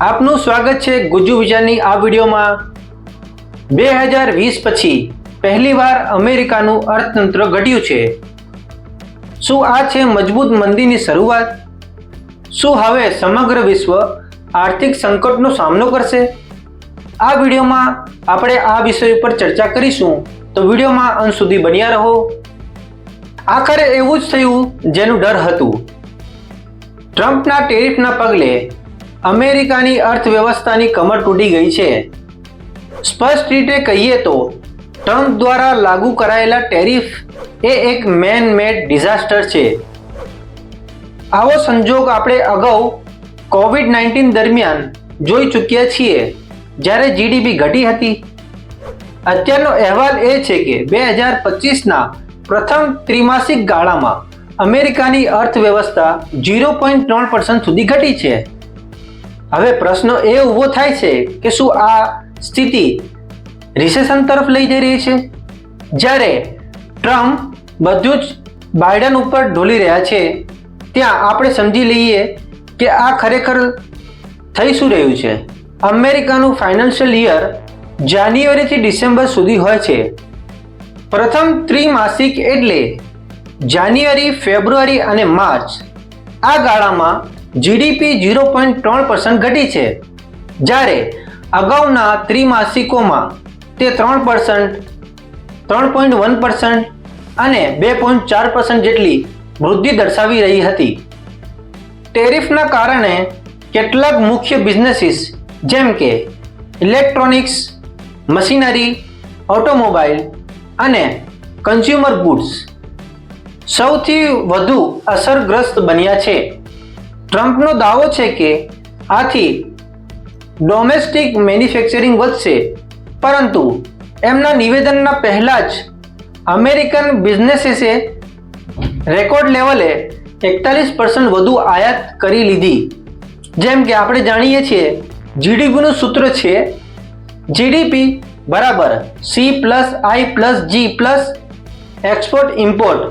આપનું સ્વાગત છે ગુજ્જુ વિચારની આ વિડીયોમાં. બે હજાર વીસ પછી પહેલીવાર અમેરિકાનું અર્થતંત્ર ઘટ્યું છે. શું આ છે મજબૂત મંદીની શરૂઆત? શું હવે સમગ્ર વિશ્વ આર્થિક સંકટનો સામનો કરશે? આ વિડીયોમાં આપણે આ વિષય ઉપર ચર્ચા કરીશું. તો વિડીયોમાં અંત સુધી બન્યા રહો. આખરે એવું જ થયું જેનું ડર હતું. ટ્રમ્પના ટેરિફના પગલે અમેરિકાની અર્થવ્યવસ્થાની કમર તૂટી ગઈ છે. સ્પષ્ટ રીતે કહીએ તો, ટ્રમ્પ દ્વારા લાગુ કરાયેલા ટેરિફ એ એક મેન મેડ ડિઝાસ્ટર છે. આવો સંજોગ આપણે અગાઉ કોવિડ નાઇન્ટીન દરમિયાન જોઈ ચૂક્યા છીએ, જ્યારે જીડીપી ઘટી હતી. અત્યારનો અહેવાલ એ છે કે બે હજાર પચીસના પ્રથમ ત્રિમાસિક ગાળામાં અમેરિકાની અર્થવ્યવસ્થા ઝીરો પોઈન્ટ ત્રણ સુધી ઘટી છે. હવે પ્રશ્ન એ ઊભો થાય છે કે શું આ સ્થિતિ રિસેશન તરફ લઈ જઈ રહી છે? જ્યારે ટ્રમ્પ બધું જ બાઇડન ઉપર ઢોલી રહ્યા છે, ત્યાં આપણે સમજી લઈએ કે આ ખરેખર થઈ શું રહ્યું છે? અમેરિકાનું ફાઇનાન્શિયલ યર જાન્યુઆરીથી ડિસેમ્બર સુધી હોય છે. પ્રથમ ત્રિમાસિક એટલે જાન્યુઆરી, ફેબ્રુઆરી અને માર્ચ. આ ગાળામાં જીડીપી ઝીરો પોઈન્ટ ત્રણ પર્સન્ટ ઘટી છે. જ્યારે અગાઉના ત્રિમાસિકોમાં તે ત્રણ પર્સન્ટ ત્રણ પોઈન્ટ વન પર્સન્ટ અને બે પોઈન્ટ ચાર પર્સન્ટ જેટલી વૃદ્ધિ દર્શાવી રહી હતી. ટેરિફના કારણે કેટલાક મુખ્ય બિઝનેસીસ જેમ કે ઇલેક્ટ્રોનિક્સ, મશીનરી, ઓટોમોબાઈલ અને કન્ઝ્યુમર ગુડ્સ સૌથી વધુ અસરગ્રસ્ત બન્યા છે. ટ્રમ્પનો દાવો છે કે આથી ડોમેસ્ટિક મેન્યુફેક્ચરિંગ વધશે, પરંતુ એમના નિવેદનના પહેલાં જ અમેરિકન બિઝનેસીસે રેકોર્ડ લેવલે એકતાલીસ પર્સન્ટ વધુ આયાત કરી લીધી. જેમ કે આપણે જાણીએ છીએ, જીડીપીનું સૂત્ર છે જીડીપી બરાબર C plus I plus G plus export import.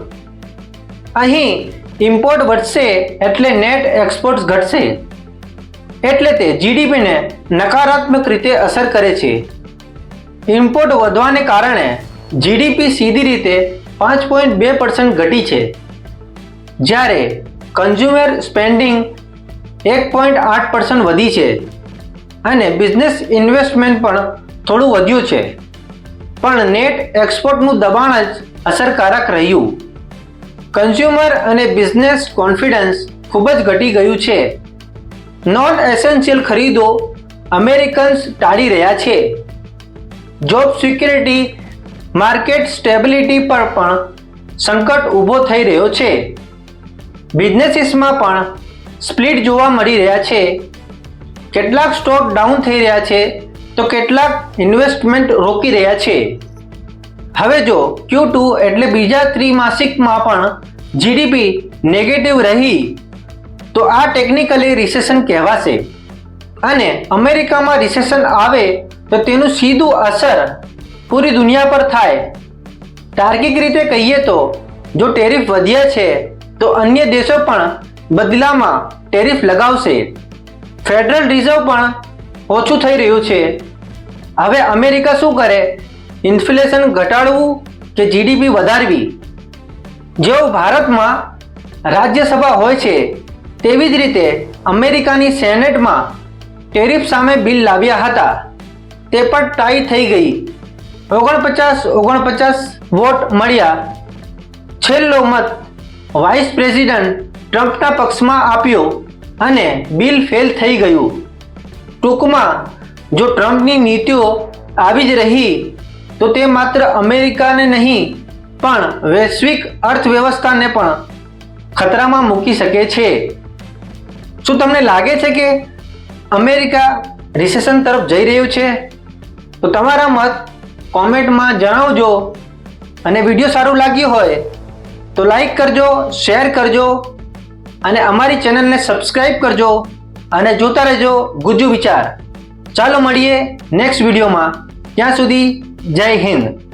અહીં ઇમ્પોર્ટ વધશે એટલે નેટ એક્સપોર્ટ્સ ઘટશે. એટલે તે જીડીપીને નકારાત્મક રીતે અસર કરે છે. ઇમ્પોર્ટ વધવાને કારણે જીડીપી સીધી રીતે પાંચ પોઈન્ટ બે પર્સન્ટ ઘટી છે. જ્યારે કન્ઝ્યુમર સ્પેન્ડિંગ એક પોઈન્ટ આઠ પર્સન્ટ વધી છે અને બિઝનેસ ઇન્વેસ્ટમેન્ટ પણ થોડું વધ્યું છે. પણ નેટ એક્સપોર્ટનું દબાણ જ અસરકારક રહ્યું. કન્ઝ્યુમર અને બિઝનેસ કોન્ફિડન્સ ખૂબ જ ઘટી ગયું છે. નોન એસેન્શિયલ ખરીદો અમેરિકન્સ ટાળી રહ્યા છે. જોબ સિક્યુરિટી માર્કેટ સ્ટેબિલિટી પર પણ સંકટ ઊભો થઈ રહ્યો છે. બિઝનેસીસમાં પણ સ્પ્લિટ જોવા મળી રહ્યા છે. કેટલાક સ્ટોક ડાઉન થઈ રહ્યા છે, તો કેટલાક ઇન્વેસ્ટમેન્ટ રોકી રહ્યા છે. હવે જો ક્યુ એટલે બીજા ત્રિમાસિકમાં પણ જીડીપી નેગેટિવ રહી, તો આ ટેકનિકલી રિસેશન કહેવાશે. અને અમેરિકામાં રિસેશન આવે, તો તેનું સીધું અસર પૂરી દુનિયા પર થાય. તાર્કિક રીતે કહીએ તો, જો ટેરિફ વધ્યા છે, તો અન્ય દેશો પણ બદલામાં ટેરિફ લગાવશે. ફેડરલ રિઝર્વ પણ ઓછું થઈ રહ્યું છે. હવે અમેરિકા શું કરે? ઇન્ફ્લેશન ઘટાડવું કે જીડીપી વધારવી? જેવું ભારતમાં રાજ્યસભા હોય છે, તેવી જ રીતે અમેરિકાની સેનેટમાં ટેરિફ સામે બિલ લાવ્યા હતા. તે પણ ટાઈ થઈ ગઈ. ઓગણપચાસ ઓગણપચાસ વોટ મળ્યા. છેલ્લો મત વાઇસ પ્રેસિડન્ટ ટ્રમ્પના પક્ષમાં આપ્યો અને બિલ ફેલ થઈ ગયું. ટૂંકમાં, જો ટ્રમ્પની નીતિઓ આવી જ રહી તો તે માત્ર અમેરિકાને નહીં, પણ વૈશ્વિક અર્થવ્યવસ્થાને પણ ખતરામાં મૂકી શકે છે. શું તમને લાગે છે કે અમેરિકા રિસેશન તરફ જઈ રહ્યું છે? તો તમારા મત કોમેન્ટમાં જણાવજો અને વીડિયો સારું લાગ્યું હોય તો લાઈક કરજો, શેર કરજો અને અમારી ચેનલને સબસ્ક્રાઈબ કરજો અને જોતા રહેજો ગુજ્જુ વિચાર. ચાલો મળીએ નેક્સ્ટ વિડીયોમાં. ત્યાં સુધી જય હિન્દ.